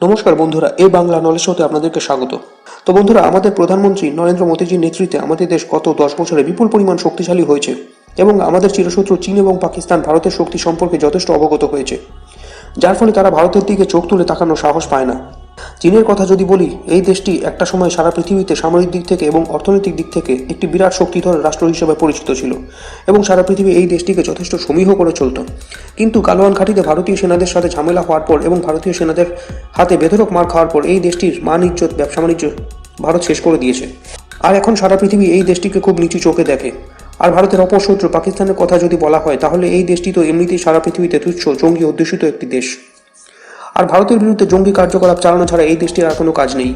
নমস্কার বন্ধুরা, এ বাংলা নলেজ হতে আপনাদেরকে স্বাগত। তো বন্ধুরা, আমাদের প্রধানমন্ত্রী নরেন্দ্র মোদীজির নেতৃত্বে আমাদের দেশ গত দশ বছরে বিপুল পরিমাণ শক্তিশালী হয়েছে এবং আমাদের চিরশত্রু চীন এবং পাকিস্তান ভারতের শক্তি সম্পর্কে যথেষ্ট অবগত হয়েছে। যার ফলে তারা ভারতের দিকে চোখ তুলে তাকানোর সাহস পায় না। চীনের কথা যদি বলি, এই দেশটি একটা সময় সারা পৃথিবীতে সামরিক দিক থেকে এবং অর্থনৈতিক দিক থেকে একটি বিরাট শক্তিধর রাষ্ট্র হিসেবে পরিচিত ছিল এবং সারা পৃথিবী এই দেশটিকে যথেষ্ট সমীহ করে চলত। কিন্তু গালোয়ান ঘাটিতে ভারতীয় সেনাদের সাথে ঝামেলা হওয়ার পর এবং ভারতীয় সেনাদের হাতে বেধরক মার খাওয়ার পর এই দেশটির মান, ইজ্জত, ব্যবসা, বাণিজ্য ভারত শেষ করে দিয়েছে। আর এখন সারা পৃথিবী এই দেশটিকে খুব নিচু চোখে দেখে। আর ভারতের অপর শত্রু পাকিস্তানের কথা যদি বলা হয়, তাহলে এই দেশটি তো এমনিতেই সারা পৃথিবীতে তুচ্ছ, জঙ্গি অধ্যুষিত একটি দেশ। আর ভারতের বিরুদ্ধে জঙ্গি কার্যকলাপ চালানো ছাড়া এই দেশটির আর কোনো কাজ নেই।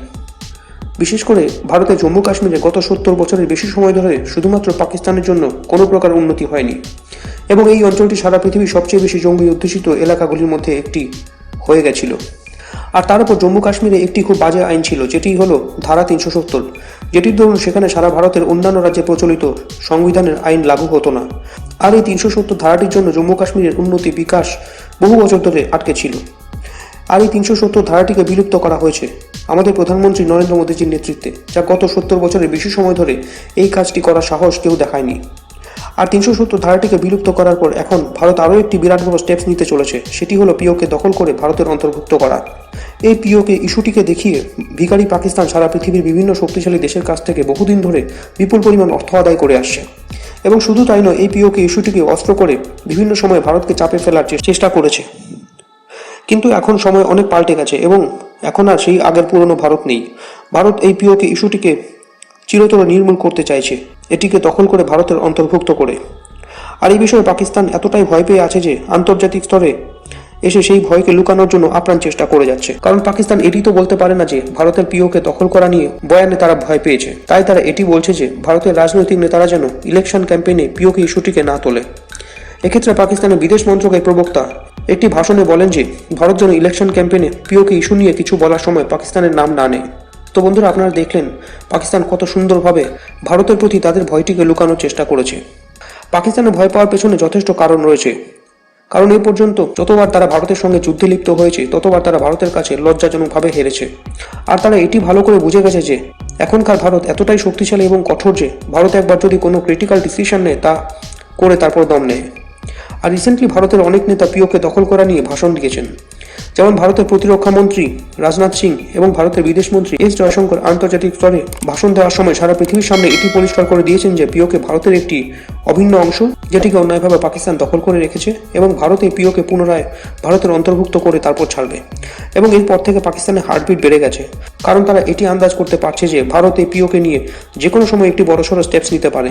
বিশেষ করে ভারতের জম্মু কাশ্মীরে গত সত্তর বছরের বেশি সময় ধরে শুধুমাত্র পাকিস্তানের জন্য কোনো প্রকার উন্নতি হয়নি এবং এই অঞ্চলটি সারা পৃথিবীর সবচেয়ে বেশি জঙ্গি অধ্যুষিত এলাকাগুলির মধ্যে একটি হয়ে গেছিল। আর তার উপর জম্মু কাশ্মীরে একটি খুব বাজে আইন ছিল, যেটি হলো ধারা তিনশো সত্তর, যেটির দরুন সেখানে সারা ভারতের অন্যান্য রাজ্যে প্রচলিত সংবিধানের আইন লাগু হতো না। আর এই তিনশো সত্তর ধারাটির জন্য জম্মু কাশ্মীরের উন্নতি বিকাশ বহু বছর ধরে আটকে ছিল। আর এই তিনশো সত্তর ধারাটিকে বিলুপ্ত করা হয়েছে। আমাদের প্রধানমন্ত্রী নরেন্দ্র মোদীজির নেতৃত্বে, যা গত সত্তর বছরের বেশি সময় ধরে এই কাজটি করার সাহস কেউ দেখায়নি। আর তিনশো সত্তর ধারাটিকে বিলুপ্ত করার পর এখন ভারত আরও একটি বিরাট বড় স্টেপস নিতে চলেছে, সেটি হলো পিওকে দখল করে ভারতের অন্তর্ভুক্ত করা। এই পিওকে ইস্যুটিকে দেখিয়ে ভিখারি পাকিস্তান সারা পৃথিবীর বিভিন্ন শক্তিশালী দেশের কাছ থেকে বহুদিন ধরে বিপুল পরিমাণ অর্থ আদায় করে আসছে। এবং শুধু তাই নয়, এই পিওকে ইস্যুটিকে অস্ত্র করে বিভিন্ন সময় ভারতকে চাপে ফেলার চেষ্টা করেছে। কিন্তু এখন সময় অনেক পাল্টে গেছে এবং এখন আর সেই আগের পুরনো ভারত নেই। ভারত এই পিওকে ইস্যুটিকে চিরতরে নির্মূল করতে চাইছে, এটিকে দখল করে ভারতের অন্তর্ভুক্ত করে। আর এই বিষয়ে পাকিস্তান এতটাই ভয় পেয়ে আছে যে আন্তর্জাতিক স্তরে এসে সেই ভয়কে লুকানোর জন্য আপ্রাণ চেষ্টা করে যাচ্ছে। কারণ পাকিস্তান এটি তো বলতে পারে না যে ভারতের পিওকে দখল করা নিয়ে বয়ানে তারা ভয় পেয়েছে। তাই তারা এটি বলছে যে ভারতের রাজনৈতিক নেতারা যেন ইলেকশন ক্যাম্পেইনে পিওকে ইস্যুটিকে না তোলে। এক্ষেত্রে পাকিস্তানের বিদেশ মন্ত্রকের প্রবক্তা একটি ভাষণে বলেন যে, ভারত যেন ইলেকশন ক্যাম্পেইনে পিওকে ইস্যু নিয়ে কিছু বলার সময় পাকিস্তানের নাম না নেয়। তো বন্ধুরা, আপনারা দেখলেন পাকিস্তান কত সুন্দরভাবে ভারতের প্রতি তাদের ভয়টিকে লুকানোর চেষ্টা করেছে। পাকিস্তানের ভয় পাওয়ার পেছনে যথেষ্ট কারণ রয়েছে। কারণ এ পর্যন্ত যতবার তারা ভারতের সঙ্গে যুদ্ধে লিপ্ত হয়েছে, ততবার তারা ভারতের কাছে লজ্জাজনকভাবে হেরেছে। আর তারা এটি ভালো করে বুঝে গেছে যে, এখনকার ভারত এতটাই শক্তিশালী এবং কঠোর যে, ভারত একবার যদি কোনো ক্রিটিক্যাল ডিসিশন নেয়, তা করে তারপর দম নেয়। আর রিসেন্টলি ভারতের অনেক নেতা পিওকে দখল করা নিয়ে ভাষণ দিয়েছেন। যেমন ভারতের প্রতিরক্ষা মন্ত্রী রাজনাথ সিং এবং ভারতের বিদেশ মন্ত্রী এস জয়শঙ্কর আন্তর্জাতিক স্তরে ভাষণ দেওয়ার সময় সারা পৃথিবীর সামনে এটি পরিষ্কার করে দিয়েছেন যে পিওকে ভারতের একটি অভিন্ন অংশ, যেটিকে অন্যায়ভাবে পাকিস্তান দখল করে রেখেছে এবং ভারত এই পিওকে পুনরায় ভারতের অন্তর্ভুক্ত করে তারপর ছাড়বে এবং এরপর থেকে পাকিস্তানের হার্টবিট বেড়ে গেছে। কারণ তারা এটি আন্দাজ করতে পারছে যে ভারত এই পিওকে নিয়ে যে কোনো সময় একটি বড়সড় স্টেপস নিতে পারে।